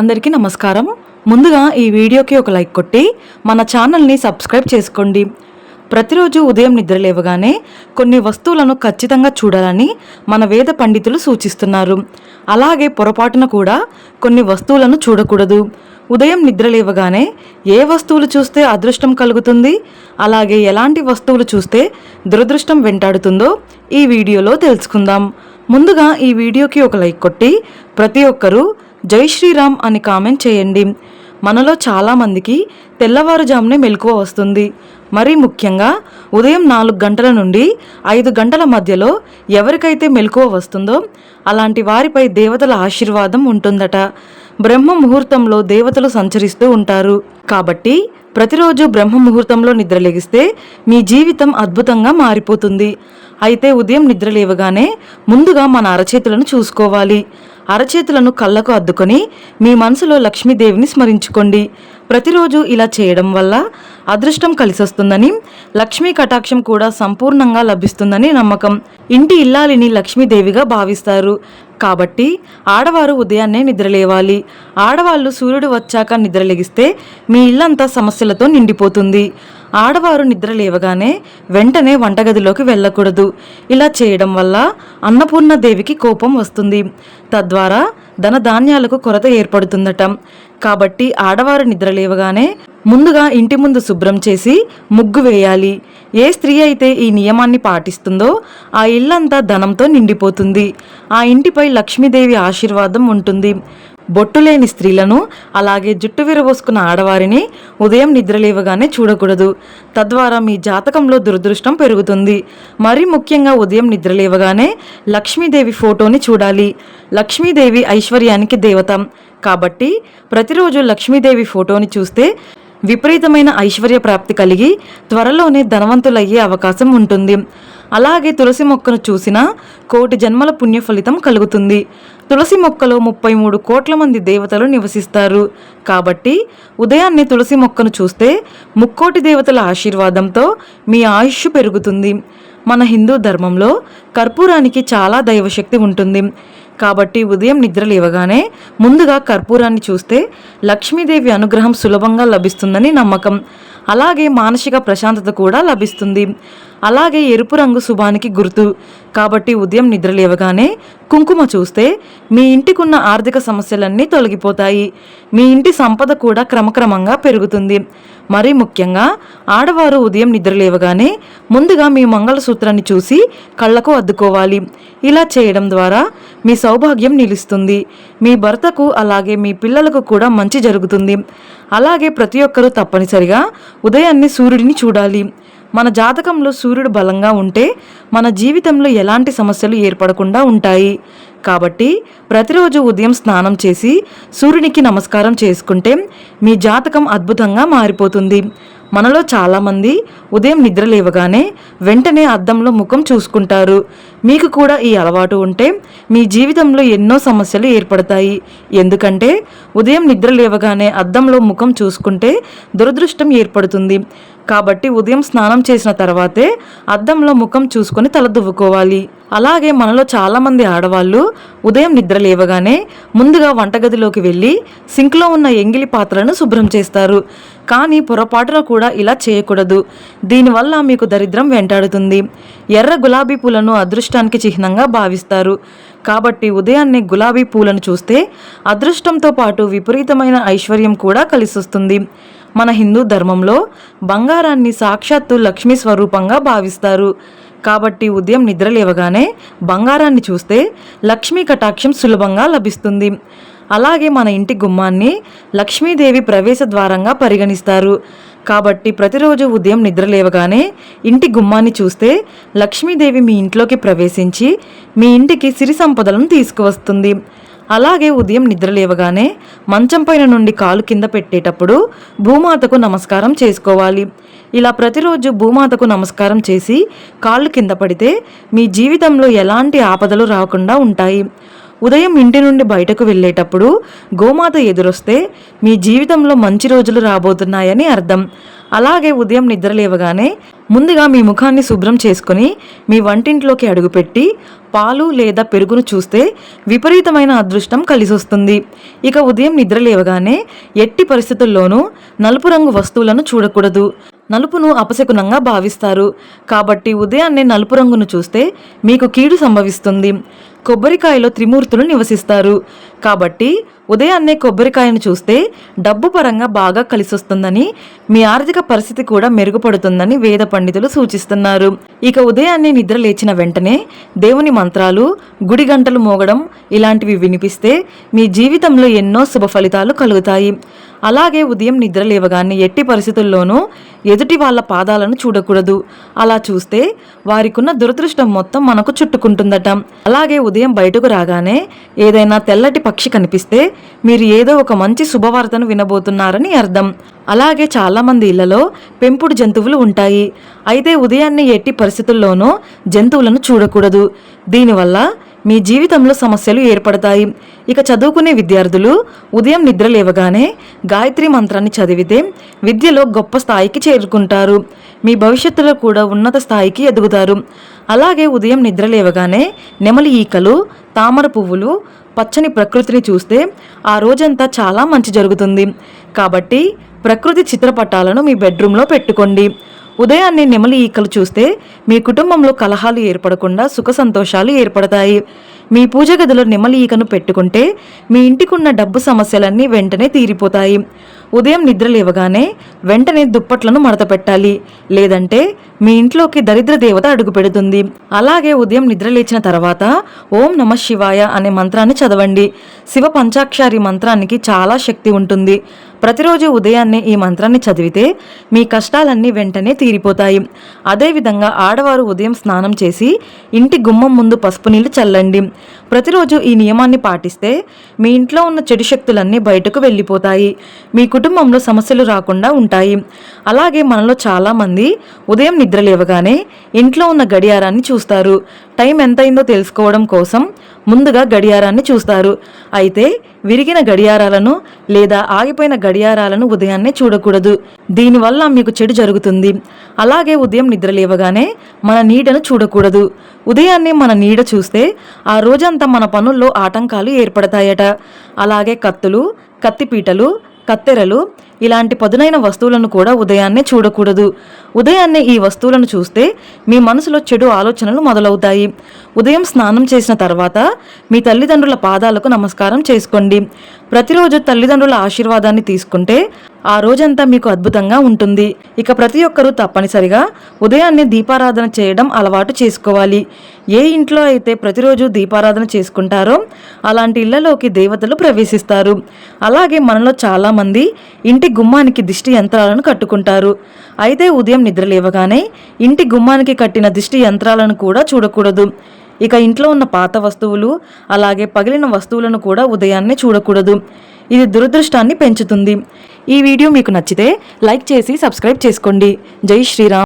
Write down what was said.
అందరికీ నమస్కారం. ముందుగా ఈ వీడియోకి ఒక లైక్ కొట్టి మన ఛానల్ని సబ్స్క్రైబ్ చేసుకోండి. ప్రతిరోజు ఉదయం నిద్ర లేవగానే కొన్ని వస్తువులను ఖచ్చితంగా చూడాలని మన వేద పండితులు సూచిస్తున్నారు. అలాగే పొరపాటున కూడా కొన్ని వస్తువులను చూడకూడదు. ఉదయం నిద్ర లేవగానే ఏ వస్తువులు చూస్తే అదృష్టం కలుగుతుంది? అలాగే ఎలాంటి వస్తువులు చూస్తే దురదృష్టం వెంటాడుతుందో ఈ వీడియోలో తెలుసుకుందాం. ముందుగా ఈ వీడియోకి ఒక లైక్ కొట్టి ప్రతి ఒక్కరూ జై శ్రీరామ్ అని కామెంట్ చేయండి. మనలో చాలామందికి తెల్లవారుజామునే మెలకువ వస్తుంది. మరీ ముఖ్యంగా ఉదయం నాలుగు గంటల నుండి ఐదు గంటల మధ్యలో ఎవరికైతే మెలకువ వస్తుందో అలాంటి వారిపై దేవతల ఆశీర్వాదం ఉంటుందట. బ్రహ్మ ముహూర్తంలో దేవతలు సంచరిస్తూ ఉంటారు. కాబట్టి ప్రతిరోజు బ్రహ్మ ముహూర్తంలో నిద్రలేగిస్తే మీ జీవితం అద్భుతంగా మారిపోతుంది. అయితే ఉదయం నిద్ర లేవగానే ముందుగా మన అరచేతులను చూసుకోవాలి. అరచేతులను కళ్ళకు అద్దుకొని మీ మనసులో లక్ష్మీదేవిని స్మరించుకోండి. ప్రతిరోజు ఇలా చేయడం వల్ల అదృష్టం కలిసొస్తుందని లక్ష్మీ కటాక్షం కూడా సంపూర్ణంగా లభిస్తుందని నమ్మకం. ఇంటి ఇల్లాలిని లక్ష్మీదేవిగా భావిస్తారు. కాబట్టి ఆడవారు ఉదయాన్నే నిద్రలేవాలి. ఆడవాళ్ళు సూర్యుడు వచ్చాక నిద్రలేగిస్తే మీ ఇల్లంతా సమస్యలతో నిండిపోతుంది. ఆడవారు నిద్ర లేవగానే వెంటనే వంటగదిలోకి వెళ్ళకూడదు. ఇలా చేయడం వల్ల అన్నపూర్ణ దేవికి కోపం వస్తుంది. తద్వారా ధనధాన్యాలకు కొరత ఏర్పడుతుందట. కాబట్టి ఆడవారు నిద్ర లేవగానే ముందుగా ఇంటి ముందు శుభ్రం చేసి ముగ్గు వేయాలి. ఏ స్త్రీ అయితే ఈ నియమాన్ని పాటిస్తుందో ఆ ఇల్లంతా ధనంతో నిండిపోతుంది. ఆ ఇంటిపై లక్ష్మీదేవి ఆశీర్వాదం ఉంటుంది. బొట్టు లేని స్త్రీలను అలాగే జుట్టు విరబోసుకున్న ఆడవారిని ఉదయం నిద్రలేవగానే చూడకూడదు. తద్వారా మీ జాతకంలో దురదృష్టం పెరుగుతుంది. మరి ముఖ్యంగా ఉదయం నిద్రలేవగానే లక్ష్మీదేవి ఫోటోని చూడాలి. లక్ష్మీదేవి ఐశ్వర్యానికి దేవత. కాబట్టి ప్రతిరోజు లక్ష్మీదేవి ఫోటోని చూస్తే విపరీతమైన ఐశ్వర్య ప్రాప్తి కలిగి త్వరలోనే ధనవంతులయ్యే అవకాశం ఉంటుంది. అలాగే తులసి మొక్కను చూసినా కోటి జన్మల పుణ్య ఫలితం కలుగుతుంది. తులసి మొక్కలో ముప్పై మూడు కోట్ల మంది దేవతలు నివసిస్తారు. కాబట్టి ఉదయాన్నే తులసి మొక్కను చూస్తే ముక్కోటి దేవతల ఆశీర్వాదంతో మీ ఆయుష్ పెరుగుతుంది. మన హిందూ ధర్మంలో కర్పూరానికి చాలా దైవశక్తి ఉంటుంది. కాబట్టి ఉదయం నిద్ర లేవగానే ముందుగా కర్పూరాన్ని చూస్తే లక్ష్మీదేవి అనుగ్రహం సులభంగా లభిస్తుందని నమ్మకం. అలాగే మానసిక ప్రశాంతత కూడా లభిస్తుంది. అలాగే ఎరుపు రంగు శుభానికి గుర్తు. కాబట్టి ఉదయం నిద్ర లేవగానే కుంకుమ చూస్తే మీ ఇంటికున్న ఆర్థిక సమస్యలన్నీ తొలగిపోతాయి. మీ ఇంటి సంపద కూడా క్రమక్రమంగా పెరుగుతుంది. మరీ ముఖ్యంగా ఆడవారు ఉదయం నిద్ర లేవగానే ముందుగా మీ మంగళసూత్రాన్ని చూసి కళ్ళకు అద్దుకోవాలి. ఇలా చేయడం ద్వారా మీ సౌభాగ్యం నిలుస్తుంది. మీ భర్తకు అలాగే మీ పిల్లలకు కూడా మంచి జరుగుతుంది. అలాగే ప్రతి ఒక్కరూ తప్పనిసరిగా ఉదయాన్నే సూర్యుడిని చూడాలి. మన జాతకంలో సూర్యుడు బలంగా ఉంటే మన జీవితంలో ఎలాంటి సమస్యలు ఏర్పడకుండా ఉంటాయి. కాబట్టి ప్రతిరోజు ఉదయం స్నానం చేసి సూర్యునికి నమస్కారం చేసుకుంటే మీ జాతకం అద్భుతంగా మారిపోతుంది. మనలో చాలామంది ఉదయం నిద్ర లేవగానే వెంటనే అద్దంలో ముఖం చూసుకుంటారు. మీకు కూడా ఈ అలవాటు ఉంటే మీ జీవితంలో ఎన్నో సమస్యలు ఏర్పడతాయి. ఎందుకంటే ఉదయం నిద్ర లేవగానే అద్దంలో ముఖం చూసుకుంటే దురదృష్టం ఏర్పడుతుంది. కాబట్టి ఉదయం స్నానం చేసిన తర్వాతే అద్దంలో ముఖం చూసుకొని తలదువ్వుకోవాలి అలాగే మనలో చాలామంది ఆడవాళ్ళు ఉదయం నిద్ర లేవగానే ముందుగా వంటగదిలోకి వెళ్ళి సింక్లో ఉన్న ఎంగిలి పాత్రలను శుభ్రం చేస్తారు. కానీ పొరపాటున కూడా ఇలా చేయకూడదు. దీనివల్ల మీకు దరిద్రం వెంటాడుతుంది. ఎర్ర గులాబీ పూలను అదృష్టానికి చిహ్నంగా భావిస్తారు. కాబట్టి ఉదయాన్నే గులాబీ పూలను చూస్తే అదృష్టంతో పాటు విపరీతమైన ఐశ్వర్యం కూడా కలిసొస్తుంది. మన హిందూ ధర్మంలో బంగారాన్ని సాక్షాత్తు లక్ష్మీ స్వరూపంగా భావిస్తారు. కాబట్టి ఉదయం నిద్ర లేవగానే బంగారాన్ని చూస్తే లక్ష్మీ కటాక్షం సులభంగా లభిస్తుంది. అలాగే మన ఇంటి గుమ్మాన్ని లక్ష్మీదేవి ప్రవేశ ద్వారంగా పరిగణిస్తారు. కాబట్టి ప్రతిరోజు ఉదయం నిద్ర లేవగానే ఇంటి గుమ్మాన్ని చూస్తే లక్ష్మీదేవి మీ ఇంట్లోకి ప్రవేశించి మీ ఇంటికి సిరి సంపదలను తీసుకువస్తుంది. అలాగే ఉదయం నిద్ర లేవగానే మంచం పైన నుండి కాలు కింద పెట్టేటప్పుడు భూమాతకు నమస్కారం చేసుకోవాలి. ఇలా ప్రతిరోజు భూమాతకు నమస్కారం చేసి కాళ్ళు కింద పడితే మీ జీవితంలో ఎలాంటి ఆపదలు రాకుండా ఉంటాయి. ఉదయం ఇంటి నుండి బయటకు వెళ్ళేటప్పుడు గోమాత ఎదురొస్తే మీ జీవితంలో మంచి రోజులు రాబోతున్నాయని అర్థం. అలాగే ఉదయం నిద్ర లేవగానే ముందుగా మీ ముఖాన్ని శుభ్రం చేసుకుని మీ వంటింట్లోకి అడుగుపెట్టి పాలు లేదా పెరుగును చూస్తే విపరీతమైన అదృష్టం కలిసొస్తుంది. ఇక ఉదయం నిద్ర లేవగానే ఎట్టి పరిస్థితుల్లోనూ నలుపు రంగు వస్తువులను చూడకూడదు. నలుపును అపశకునంగా భావిస్తారు. కాబట్టి ఉదయాన్నే నలుపు రంగును చూస్తే మీకు కీడు సంభవిస్తుంది. కొబ్బరికాయలో త్రిమూర్తులు నివసిస్తారు. కాబట్టి ఉదయాన్నే కొబ్బరికాయను చూస్తే డబ్బు పరంగా బాగా కలిసొస్తుందని మీ ఆర్థిక పరిస్థితి కూడా మెరుగుపడుతుందని వేద పండితులు సూచిస్తున్నారు. ఇక ఉదయాన్నే నిద్ర లేచిన వెంటనే దేవుని మంత్రాలు గుడి గంటలు మోగడం ఇలాంటివి వినిపిస్తే మీ జీవితంలో ఎన్నో శుభ ఫలితాలు కలుగుతాయి. అలాగే ఉదయం నిద్ర లేవగానే ఎట్టి పరిస్థితుల్లోనూ ఎదుటి వాళ్ళ పాదాలను చూడకూడదు. అలా చూస్తే వారికున్న దురదృష్టం మొత్తం మనకు చుట్టుకుంటుందట. అలాగే ఉదయం ఉదయం బయటకు రాగానే ఏదైనా తెల్లటి పక్షి కనిపిస్తే మీరు ఏదో ఒక మంచి శుభవార్తను వినబోతున్నారని అర్థం. అలాగే చాలామంది ఇళ్ళలో పెంపుడు జంతువులు ఉంటాయి. అయితే ఉదయాన్నే ఎట్టి పరిస్థితుల్లోనూ జంతువులను చూడకూడదు. దీనివల్ల మీ జీవితంలో సమస్యలు ఏర్పడతాయి. ఇక చదువుకునే విద్యార్థులు ఉదయం నిద్ర లేవగానే గాయత్రి మంత్రాన్ని చదివితే విద్యలో గొప్ప స్థాయికి చేరుకుంటారు. మీ భవిష్యత్తులో కూడా ఉన్నత స్థాయికి ఎదుగుతారు. అలాగే ఉదయం నిద్ర లేవగానే నెమలి ఈకలు తామర పువ్వులు పచ్చని ప్రకృతిని చూస్తే ఆ రోజంతా చాలా మంచి జరుగుతుంది. కాబట్టి ప్రకృతి చిత్రపటాలను మీ బెడ్రూమ్లో పెట్టుకోండి. ఉదయాన్నే నెమలి ఈకలు చూస్తే మీ కుటుంబంలో కలహాలు ఏర్పడకుండా సుఖ సంతోషాలు ఏర్పడతాయి. మీ పూజ గదిలో నెమలి ఈకను పెట్టుకుంటే మీ ఇంటికున్న డబ్బు సమస్యలన్నీ వెంటనే తీరిపోతాయి. ఉదయం నిద్ర లేవగానే వెంటనే దుప్పట్లను మడత పెట్టాలి. లేదంటే మీ ఇంట్లోకి దరిద్ర దేవత అడుగు పెడుతుంది. అలాగే ఉదయం నిద్ర లేచిన తర్వాత ఓం నమ శివాయ అనే మంత్రాన్ని చదవండి. శివ పంచాక్షారి మంత్రానికి చాలా శక్తి ఉంటుంది. ప్రతిరోజు ఉదయాన్నే ఈ మంత్రాన్ని చదివితే మీ కష్టాలన్నీ వెంటనే తీరిపోతాయి. అదేవిధంగా ఆడవారు ఉదయం స్నానం చేసి ఇంటి గుమ్మం ముందు పసుపు నీళ్ళు చల్లండి. ప్రతిరోజు ఈ నియమాన్ని పాటిస్తే మీ ఇంట్లో ఉన్న చెడు శక్తులన్నీ బయటకు వెళ్ళిపోతాయి. మీ కుటుంబంలో సమస్యలు రాకుండా ఉంటాయి. అలాగే మనలో చాలామంది ఉదయం నిద్ర లేవగానే ఇంట్లో ఉన్న గడియారాన్ని చూస్తారు. టైం ఎంతైందో తెలుసుకోవడం కోసం ముందుగా గడియారాన్ని చూస్తారు. అయితే విరిగిన గడియారాలను లేదా ఆగిపోయిన గడియారాలను ఉదయాన్నే చూడకూడదు. దీనివల్ల మీకు చెడు జరుగుతుంది. అలాగే ఉదయం నిద్ర లేవగానే మన నీడను చూడకూడదు. ఉదయాన్నే మన నీడ చూస్తే ఆ రోజంతా మన పనుల్లో ఆటంకాలు ఏర్పడతాయట. అలాగే కత్తులు కత్తిపీటలు కత్తెరలు ఇలాంటి పదునైన వస్తువులను కూడా ఉదయాన్నే చూడకూడదు. ఉదయాన్నే ఈ వస్తువులను చూస్తే మీ మనసులో చెడు ఆలోచనలు మొదలవుతాయి. ఉదయం స్నానం చేసిన తర్వాత మీ తల్లిదండ్రుల పాదాలకు నమస్కారం చేసుకోండి. ప్రతిరోజు తల్లిదండ్రుల ఆశీర్వాదాన్ని తీసుకుంటే ఆ రోజంతా మీకు అద్భుతంగా ఉంటుంది. ఇక ప్రతి ఒక్కరూ తప్పనిసరిగా ఉదయాన్నే దీపారాధన చేయడం అలవాటు చేసుకోవాలి. ఏ ఇంట్లో అయితే ప్రతిరోజు దీపారాధన చేసుకుంటారో అలాంటి ఇళ్ళలోకి దేవతలు ప్రవేశిస్తారు. అలాగే మనలో చాలామంది ఇంటి గుమ్మానికి దిష్టి యంత్రాలను కట్టుకుంటారు. అయితే ఉదయం నిద్ర లేవగానే ఇంటి గుమ్మానికి కట్టిన దిష్టి యంత్రాలను కూడా చూడకూడదు. ఇక ఇంట్లో ఉన్న పాత వస్తువులు అలాగే పగిలిన వస్తువులను కూడా ఉదయాన్నే చూడకూడదు. ఇది దురదృష్టాన్ని పెంచుతుంది. ఈ వీడియో మీకు నచ్చితే లైక్ చేసి సబ్స్క్రైబ్ చేసుకోండి. జై శ్రీరామ్.